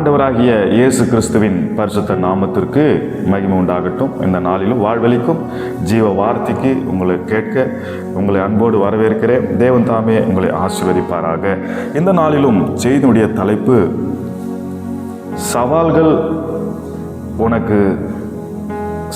ஆண்டவராகிய இயேசு கிறிஸ்துவின் பரிசுத்த நாமத்திற்கு மகிமை உண்டாகட்டும். இந்த நாளிலும் வாழ்வழிக்கும் ஜீவ வார்த்தைக்கு உங்களை கேட்க உங்களை அன்போடு வரவேற்கிறேன். தேவன் தாமே உங்களை ஆசீர்வதிப்பாராக. இந்த நாளிலும் செய்தியுடைய தலைப்பு சவால்கள் உனக்கு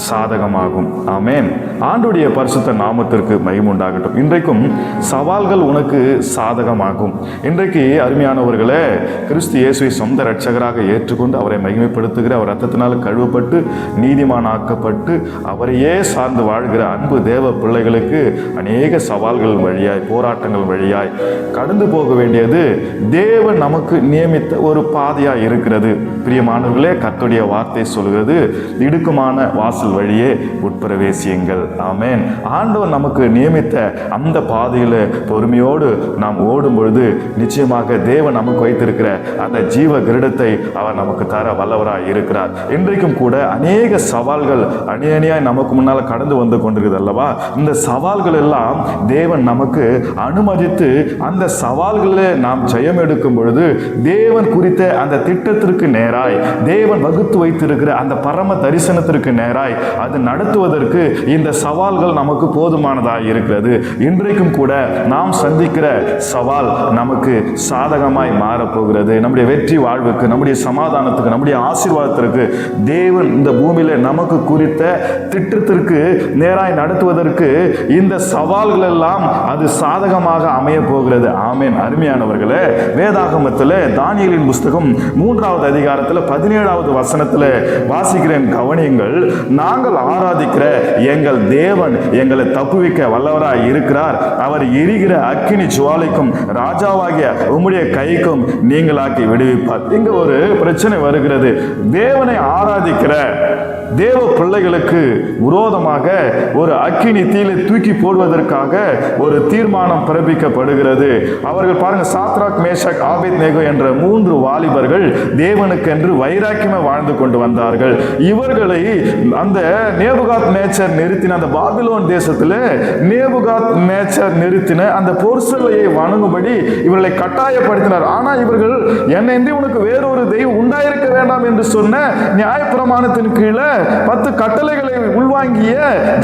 சாதகமாகும். ஆமேன். ஆண்டுடைய பரிசுத்த நாமத்திற்கு மகிமுண்டாகட்டும். இன்றைக்கும் சவால்கள் உனக்கு சாதகமாகும். இன்றைக்கு அருமையானவர்களே கிறிஸ்து இயேசுவை சொந்த இரட்சகராக ஏற்றுக்கொண்டு அவரை மகிமைப்படுத்துகிற அவர் ரத்தத்தினால் கழுவப்பட்டு நீதிமானாக்கப்பட்டு அவரையே சார்ந்து வாழ்கிற அன்பு தேவ பிள்ளைகளுக்கு அநேக சவால்கள் வழியாய் போராட்டங்கள் வழியாய் கடந்து போக வேண்டியது தேவன் நமக்கு நியமித்த ஒரு பாதையாக இருக்கிறது. பிரியமானவர்களே கத்துடைய வார்த்தை சொல்கிறது இடுக்குமான வாசல் வழியே உட்பிரவேசியுங்கள். ஆமேன். ஆண்டவர் நமக்கு நியமித்த அந்த பாதையில் பொறுமையோடு நாம் ஓடும் பொழுது நிச்சயமாக தேவன் நமக்கு வைத்திருக்கிற அந்த ஜீவ கிரீடத்தை அவர் நமக்கு தர வல்லவராய் இருக்கிறார். இன்றைக்கும் கூட அநேக சவால்கள் அணியணியாய் நமக்கு முன்னால் கடந்து வந்து கொண்டிருக்குது அல்லவா? இந்த சவால்கள் எல்லாம் தேவன் நமக்கு அனுமதித்து அந்த சவால்களில் நாம் ஜெயம் எடுக்கும் பொழுது தேவன் குறித்த அந்த திட்டத்திற்கு நேராய் தேவன் வகுத்து வைத்திருக்கிற அந்த பரம தரிசனத்திற்கு நேராய் அது நடத்துவதற்கு இந்த சவால்கள் நமக்கு போதுமானதாக இருக்கிறது. இன்றைக்கும் கூட நாம் சந்திக்கிற சவால் நமக்கு சாதகமாய் மாறப்போகிறது. நம்முடைய வெற்றி வாழ்வுக்கு நம்முடைய சமாதானத்துக்கு நம்முடைய ஆசீர்வாதத்திற்கு தேவன் இந்த பூமியில் நமக்கு குறித்த திட்டத்திற்கு நேராய் நடத்துவதற்கு இந்த சவால்கள் எல்லாம் அது சாதகமாக அமைய போகிறது. ஆமேன். அருமையானவர்களே வேதாகமத்தில் தானியலின் புஸ்தகம் மூன்றாவது அதிகாரத்தில் பதினேழாவது வசனத்தில் வாசிக்கிறேன். கவனியங்கள் நாங்கள் ஆராதிக்கிற எங்கள் தேவன் எங்களை தப்புவிக்க வல்லவராய் இருக்கிறார். அவர் எரிகிற அக்கினி ஜுவாலைக்கும் ராஜாவாகிய உம்முடைய கைக்கும் நீங்களாக்கி விடுவிப்பார். இங்க ஒரு பிரச்சனை வருகிறது. தேவனை ஆராதிக்கிற தேவ பிள்ளைகளுக்கு விரோதமாக ஒரு அக்கினி தீலை தூக்கி போடுவதற்காக ஒரு தீர்மானம் பிறப்பிக்கப்படுகிறது. அவர்கள் பாருங்க சாத்ராக் மேஷக் ஆபித் நேகோ என்ற மூன்று வாலிபர்கள் தேவனுக்கென்று வைராக்கியமாக வாழ்ந்து கொண்டு வந்தார்கள். இவர்களை அந்த நேபுகாத் நேச்சர் நிறுத்தின அந்த பாபிலோன் தேசத்தில் நேபுகாத் நேச்சர் நிறுத்தின அந்த பொருசலையை வணங்கும்படி இவர்களை கட்டாயப்படுத்தினார். ஆனால் இவர்கள் என்னென்றி உனக்கு வேறொரு தெய்வம் உண்டாயிருக்க வேண்டாம் என்று சொன்ன நியாயப்பிரமாணத்தின் கீழே பத்து கட்டளைகளை உள்வாங்கிய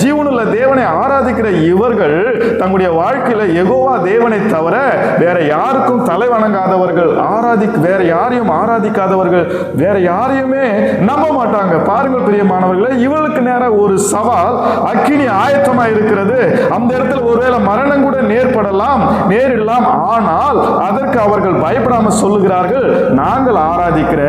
ஜீவனுள்ள தேவனை ஆராதிக்கிற இவர்கள் தங்களுடைய வாழ்க்கையில எகோவா தேவனை தவிர வேற யாருக்கும் தலை வணங்காதவர்கள் ஆராதி வேற யாரையும் ஆராதிக்காதவர்கள் வேற யாரையுமே நம்ப மாட்டாங்க. பாருங்கள் பிரியமானவர்களே இவர்களுக்கு நேர ஒரு சவால் அக்கினி ஆயத்தமா இருக்கிறது. அந்த இடத்துல ஒருவேளை மரணம் கூட நேர்படலாம் நேரிடலாம். ஆனால் அதற்கு அவர்கள் பயப்படாம சொல்லுகிறார்கள் நாங்கள் ஆராதிக்கிற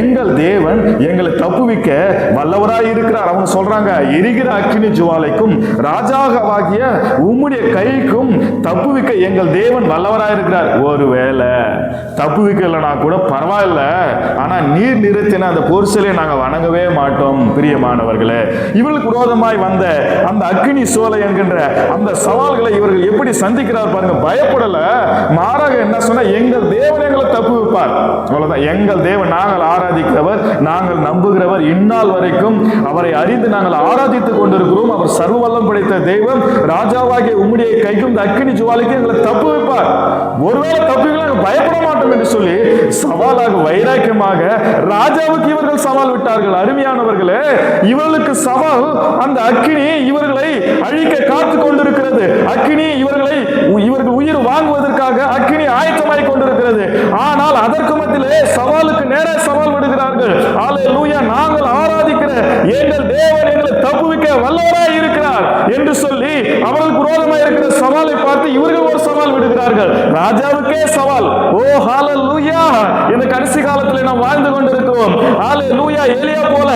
எங்கள் தேவன் எங்களை தப்புவிக்க வல்லவர் வல்லவராய் இருக்கிறார் அவங்க சொல்றாங்க எரிகிற அக்கினி ஜுவாலைக்கும் ராஜாகவாகிய உம்முடைய கைக்கும் தப்புவிக்க எங்கள் தேவன் வல்லவராய் இருக்கிறார் ஒருவேளை தப்புவிக்கலைனா கூட பரவாயில்ல. ஆனா நீர் நிறுத்தின அந்த பொருசலை நாங்க வணங்கவே மாட்டோம் பிரியமானவர்களே. இவளுக்கு விரோதமாய் வந்த அந்த அக்கினி சோலை என்கின்ற அந்த சவால்களை இவர்கள் எப்படி சந்திக்கிறார் பாருங்க பயப்படல. மாறாக என்ன சொன்னா எங்கள் தேவன் எங்களை தப்பு வைப்பார் அவ்வளவுதான். எங்கள் தேவன் நாங்கள் ஆராதிக்கிறவர் நாங்கள் நம்புகிறவர் இந்நாள் வரைக்கும் அவரை அறிந்து நாங்கள் ஆராதித்துக் கொண்டிருக்கிறோம். அவர் சர்வ வல்லம் படைத்த தெய்வம் ராஜாவாகிய உம்முடைய கைக்கும் அக்கினி ஜுவாலிக்கு எங்களை தப்பு வைப்பார். ஒருவேளை தப்புகள் நாங்கள் பயப்பட மாட்டோம் என்று சொல்லி சவாலாக வைராக்கியமாக ராஜாவுக்கு இவர்கள் சவால் விட்டார்கள். அருமையானவர்களே இவர்களுக்கு சவால் அந்த அக்கினி இவர்களை அழிக்க காத்து கொண்டிருக்கிறது. அக்கினி இவர்களை இவர்கள் உயிர் வாங்குவதற்காக அக்கினி ஆயத்தமாய் கொண்டிருக்கிறது. ஆனால் அதற்கு மத்தியிலே சவாலுக்கு நேர சவால் விடுகிறார்கள். ஆலே லூயா நாங்கள் ஆராதிக்கிற எங்கள் தேவன் எங்களை தப்புவிக்க வல்லவராய் இருக்கிறார் என்று சொல்லி அவர்களுக்கு விரோதமாய் இருக்கிற சவாலை பார்த்து இவர்கள் ஒரு சவால் விடுகிறார்கள் ராஜாவுக்கே சவால். ஓ ஹால லூயா இந்த கடைசி காலத்தில் நாம் வாழ்ந்து கொண்டிருக்கிறோம். ஆலே லூயா எலியா போல.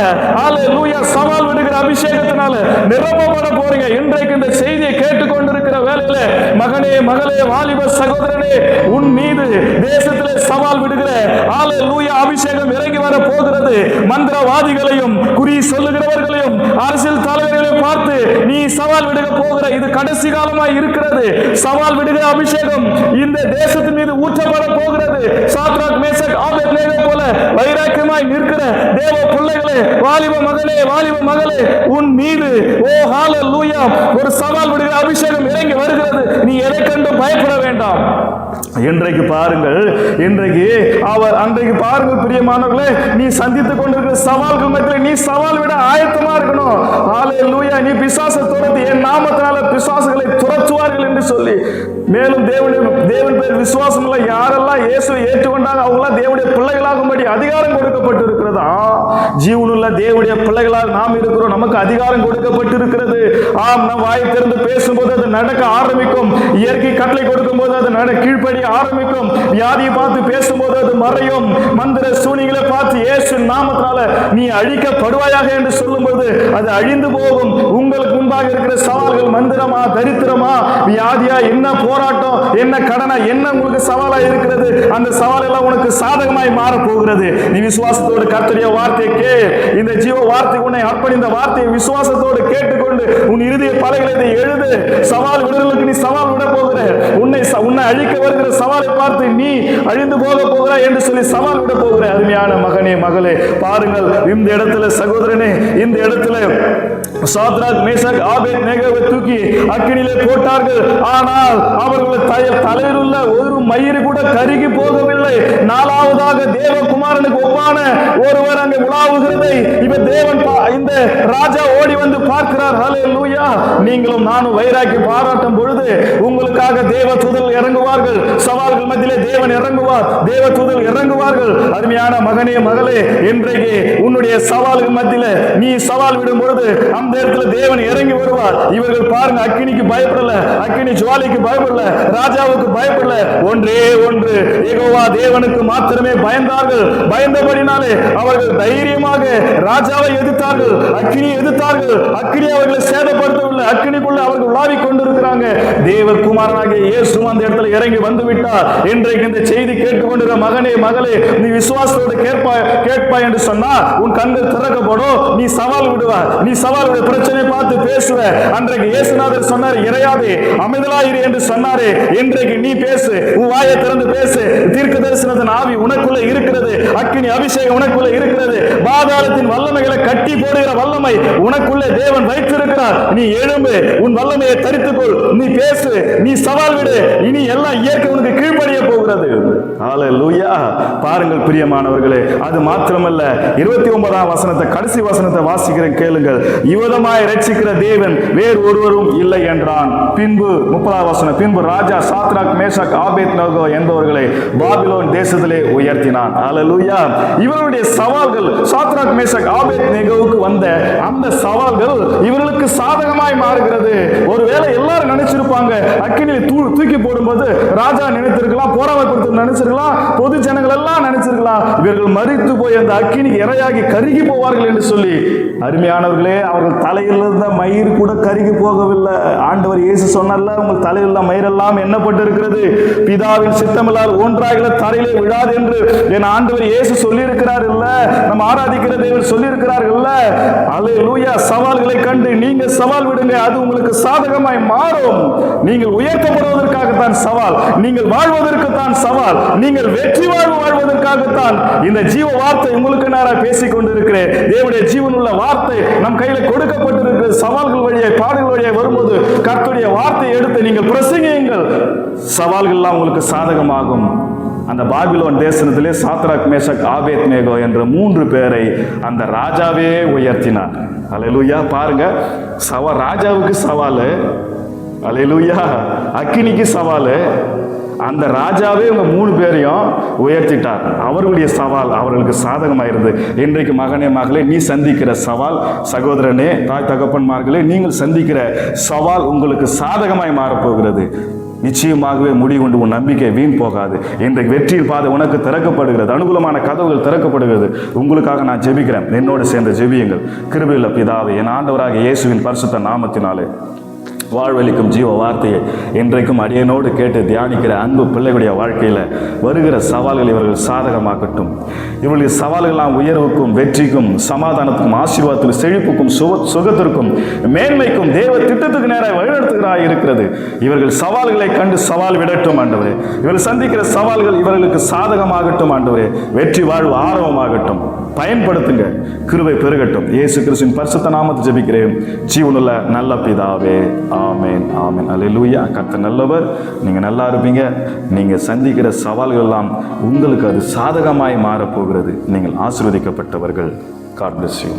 ஆலே லூயா சவால் விடுகிற அபிஷேகத்தினால நிரப்பப்பட போறீங்க. இன்றைக்கு இந்த செய்தியை கேட்டுக்கொண்டிருக்கிற வேலையில மகனே மகளே வாலிப சகோதரனே உன் மீது தேசத்திலே சவால் விடுகிற ஆலே லூயா அபிஷேகம் இறங்கி வர போகிறது. மந்திரவாதிகளையும் குறி சொல்லுகிறவர்களையும் அரசியல் தலைவர்கள் பார்த்து நீ சவால் விடுக போகிற இது கடைசி காலமாய் இருக்கிறது. சவால் விடுக அபிஷேகம். இந்த தேசத்தின் மீது ஊற்றப்பட போகிறது. சாத்ராக் மேசக் ஆபேத்நேகோ போல வைராக்கியமாய் நிற்கிற தேவ பிள்ளைகளே வாலிப மகனே வாலிப மகளே உன் மீது ஓ ஹால லூயா ஒரு சவால் விடுகிற அபிஷேகம் இறங்கி வருகிறது. நீ எதை கண்டு பயப்பட வேண்டாம். இன்றைக்கு பாருங்கள் இன்றைக்கு அவர் அன்றைக்கு பாருங்கள் பிரியமானவர்களே நீ சந்தித்துக் கொண்டிருக்கிற சவால்கள் மத்தியில் நீ சவால் விட ஆயத்தமா இருக்கணும் ஆலே லூயா நீ பிசாச துரத்து என் நாமத்தினால பிசாசுகளை துரத்துவார்கள் என்று சொல்லி மேலும் தேவனுடைய தேவன் பேர் விசுவாசம் யாரெல்லாம் இயேசுவை ஏற்றுக்கொண்டாங்க அவங்களாம் தேவனுடைய பிள்ளைகளாகும்படி அதிகாரம் கொடுக்கப்பட்டு இருக்கிறதா? ஜீவனுள்ள தேவனுடைய பிள்ளைகளால் நாம் இருக்கிறோம். நமக்கு அதிகாரம் கொடுக்கப்பட்டிருக்கிறது. ஆம் நம் வாய் திறந்து பேசும்போது அது நடக்க ஆரம்பிக்கும். இயற்கை கட்டளை கொடுக்கும் போது அது நட கீழ்ப்படி ஆரம்பிக்கும். வியாதியை பார்த்து பேசும்போது அது மறையும். மந்திர சூனிகளை பார்த்து இயேசு நாமத்தினால நீ அழிக்கப்படுவாயாக என்று சொல்லும்போது அது அழிந்து போகும். உங்களுக்கு முன்பாக இருக்கிற சவால்கள் மந்திரமா தரித்திரமா வியாதியா என்ன போராட்டம் என்ன கடனா என்ன உங்களுக்கு சவாலா இருக்கிறது? அந்த சவால் எல்லாம் உனக்கு சாதகமாய் மாற போகிறது நீ விசுவாசத்தோடு கர்த்தருடைய வார்த்தையை கே இந்த ஜீவ வார்த்தை உன்னை அர்ப்பணி இந்த வார்த்தையை விசுவாசத்தோடு கேட்டுக்கொண்டு உன் இறுதிய பலகளை எழுது. சவால் விடுதலுக்கு நீ சவால் விட போகிற உன்னை ச- உன்னை அழிக்க வருகிற சவாலை பார்த்து நீ அழிந்து போக போகிறாய் என்று சொல்லி சவால் விட போகிற அருமையான மகனே மகளே பாருங்கள் இந்த இடத்துல சகோதரனே இந்த இடத்துல சாத்ராக் மேஷாக் ஆபேத் நேகவை தூக்கி அக்கினிலே போட்டார்கள். ஆனால் அவர்கள் தய- தலையில் உள்ள ஒரு மயிறு கூட கருகி போகவில்லை. நாலாவதாக தேவகுமாரனுக்கு ஒப்பான ஒருவர் அங்கு உலாவுகிறதை இவர் தேவன் பா- இந்த ராஜா ஓடி வந்து பார்க்கிறார். ஹலே லூயா நீங்களும் நானும் வைராக்கி பாராட்டும் பொழுது உங்களுக்காக தேவ தூதர்கள் இறங்குவார்கள். சவால்கள் மத்தியிலே தேவன் இறங்குவார். தேவ தூதர்கள் இறங்குவார்கள். அருமையான மகனே மகளே இன்றைக்கு உன்னுடைய சவால்கள் மத்தியில நீ சவால் விடும் பொழுது அந்த இடத்துல தேவன் இறங்கி வருவார். இவர்கள் பாருங்க அக்கினிக்கு பயப்படல. அக்கினி ஜுவாலிக்கு பயப்படல. ராஜாவுக்கு பயப்படல. ஒன்றே ஒன்று. ஏகோவா தேவனுக்கு மாத்திரமே பயந்தார்கள். பயந்தபடினாலே அவர்கள் தைரியமாக ராஜாவை எதிர்த்தார்கள். அக்கினியை எதிர்த்தார்கள். அக்கினி அவர்களை சேதப்படுத்தவில்லை. அக்கினிக்குள்ள அவர்கள் உலாவிக் கொண்டிருக்கிறாங்க. தேவகுமாரனாகிய இயேசு அந்த இடத்துல இறங்கி வந்து விட்டார் இன்றைக்கு இந்த செய்தி கேட்டுக்கொண்டிருக்கிற மகனே மகளே நீ விசுவாசத்தோடு கேட்பாய் கேட்பாய் என்று சொன்னா உன் கண்கள் திறக்கப்படும். நீ சவால் விடுவார் நீ சவால் விட பிரச்சனை பார்த்து பேசுவ. அன்றைக்கு இயேசுநாதர் சொன்னார் இறையாதே அமைதலாயிரு என்று சொன்னாரே. இன்றைக்கு நீ பேசு உன் வாயை திறந்து பேசு. தீர்க்க தரிசனத்தின் ஆவி உனக்குள்ள இருக்கிறது. அக்கினி அபிஷேகம் உனக்குள்ள இருக்கிறது. பாதாளத்தின் வல்லமைகளை கட்டி போடுகிற வல்லமை உனக்குள்ளே தேவன் வைத்திருக்கிறார். நீ எழும் எழும்பு உன் வல்லமையை தரித்துக்கொள். நீ பேசு நீ சவால் விடு. இனி எல்லாம் இயற்கை உனக்கு கீழ்ப்படிய போகிறது. ஹalleluya பாருங்கள் பிரியமானவர்களே அது மாத்திரமல்ல. இருபத்தி ஒன்பதாம் வசனத்தை கடைசி வசனத்தை வாசிக்கிற கேளுங்கள். யுவதமாய் ரட்சிக்கிற தேவன் வேறு ஒருவரும் இல்லை என்றான். பின்பு முப்பதாம் வசனம் பின்பு ராஜா சாத்ராக் மேஷாக் ஆபேத் நோகோ என்பவர்களை பாபிலோன் தேசத்திலே உயர்த்தினான். ஹalleluya இவருடைய சவால்கள் சாத்ராக் மேஷாக் ஆபேத் நெகோவுக்கு வந்த அந்த சவால்கள் இவர்களுக்கு சாதகமாய் மாறி மாறுகிறது. ஒருவேளை எல்லாரும் நினைச்சிருப்பாங்க அக்கினியை தூக்கி போடும்போது ராஜா நினைத்திருக்கலாம் போராமப்படுத்த நினைச்சிருக்கலாம் பொது ஜனங்கள் எல்லாம் நினைச்சிருக்கலாம். இவர்கள் மறித்து போய் அந்த அக்கினி இரையாகி கருகி போவார்கள் என்று சொல்லி அருமையானவர்களே அவர்கள் தலையில் இருந்த மயிர் கூட கருகி போகவில்லை. ஆண்டவர் இயேசு சொன்னார்ல உங்கள் தலையில் உள்ள மயிரெல்லாம் எண்ணப்பட்டு இருக்கிறது பிதாவின் சித்தமில்லால் ஒன்றாக தரையிலே விழாது என்று. என் ஆண்டவர் இயேசு சொல்லியிருக்கிறார் இல்ல நம்ம ஆராதிக்கிற தேவர் சொல்லியிருக்கிறார் இல்ல. அலே லூயா சவால்களை கண்டு நீங்க சவால் விடுங்க அது உங்களுக்கு சாதகமாய் மாறும். நீங்கள் உயர்த்தப்படுவதற்காகத்தான் சவால் நீங்கள் வாழ்வதற்கு தான் சவால். நீங்கள் வெற்றி வாழ்வு வாழ்வதற்காகத்தான் இந்த ஜீவ வார்த்தை உங்களுக்கு நேராக பேசிக் கொண்டிருக்கிறேன். தேவனுடைய ஜீவனுள்ள வார்த்தை நம் கையில கொடுக்கப்பட்டிருக்கிற சவால்கள் வழியாய் பாடுகள் வழியாய் வரும்போது கர்த்துடைய வார்த்தையை எடுத்து நீங்கள் பிரசங்கியுங்கள். சவால்கள்லாம் உங்களுக்கு சாதகமாகும். அந்த பாபிலோன் தேசனத்திலே சாத்ராக் மேஷக் ஆபேத் மேகோ என்ற மூன்று பேரை அந்த ராஜாவே உயர்த்தினார். அல்லேலூயா பாருங்க சவா ராஜாவுக்கு சவாலு அல்லேலூயா அக்கினிக்கு சவால். அந்த ராஜாவே இவங்க மூணு பேரையும் உயர்த்திட்டார். அவர்களுடைய சவால் அவர்களுக்கு சாதகமாயிருது இன்றைக்கு மகனே மகளே நீ சந்திக்கிற சவால் சகோதரனே தாய் தகப்பன்மார்களே நீங்கள் சந்திக்கிற சவால் உங்களுக்கு சாதகமாய் மாறப்போகிறது. நிச்சயமாகவே முடிவுண்டு உன் நம்பிக்கை வீண் போகாது. இன்றைக்கு வெற்றியில் பாதை உனக்கு திறக்கப்படுகிறது. அனுகூலமான கதவுகள் திறக்கப்படுகிறது. உங்களுக்காக நான் ஜெபிக்கிறேன். என்னோடு சேர்ந்த ஜெபியுங்கள். கிருபையுள்ள பிதாவே என் ஆண்டவராக இயேசுவின் பரிசுத்த நாமத்தினாலே. வாழ்வளிக்கும் ஜீவ வார்த்தையை இன்றைக்கும் அடியனோடு கேட்டு தியானிக்கிற அன்பு பிள்ளைகளுடைய வாழ்க்கையில் வருகிற சவால்கள் இவர்கள் சாதகமாகட்டும் இவர்களுடைய சவால்கள்லாம் உயர்வுக்கும் வெற்றிக்கும் சமாதானத்துக்கும் ஆசீர்வாதத்துக்கும் செழிப்புக்கும் சுக சுகத்திற்கும் மேன்மைக்கும் தேவ திட்டத்துக்கு நேராக வழிநடத்துகிறாய் இருக்கிறது. இவர்கள் சவால்களை கண்டு சவால் விடட்டும் ஆண்டவரே. இவர்கள் சந்திக்கிற சவால்கள் இவர்களுக்கு சாதகமாகட்டும் ஆண்டவரே. வெற்றி வாழ்வு ஆரம்பமாகட்டும். பயன்படுத்துங்க. கிருவை பெருகட்டும். ஏசு கிறிஸ்துவின் பரிசுத்த நாமத்தை ஜெபிக்கிறேன். ஜீவனுள்ள நல்ல பிதாவே ஆமேன் ஆமேன். அல்லேலூயா கத்த நல்லவர் நீங்கள் நல்லா இருப்பீங்க. நீங்கள் சந்திக்கிற சவால்கள் எல்லாம் உங்களுக்கு அது சாதகமாய் மாறப்போகிறது. நீங்கள் ஆசிர்வதிக்கப்பட்டவர்கள். God bless you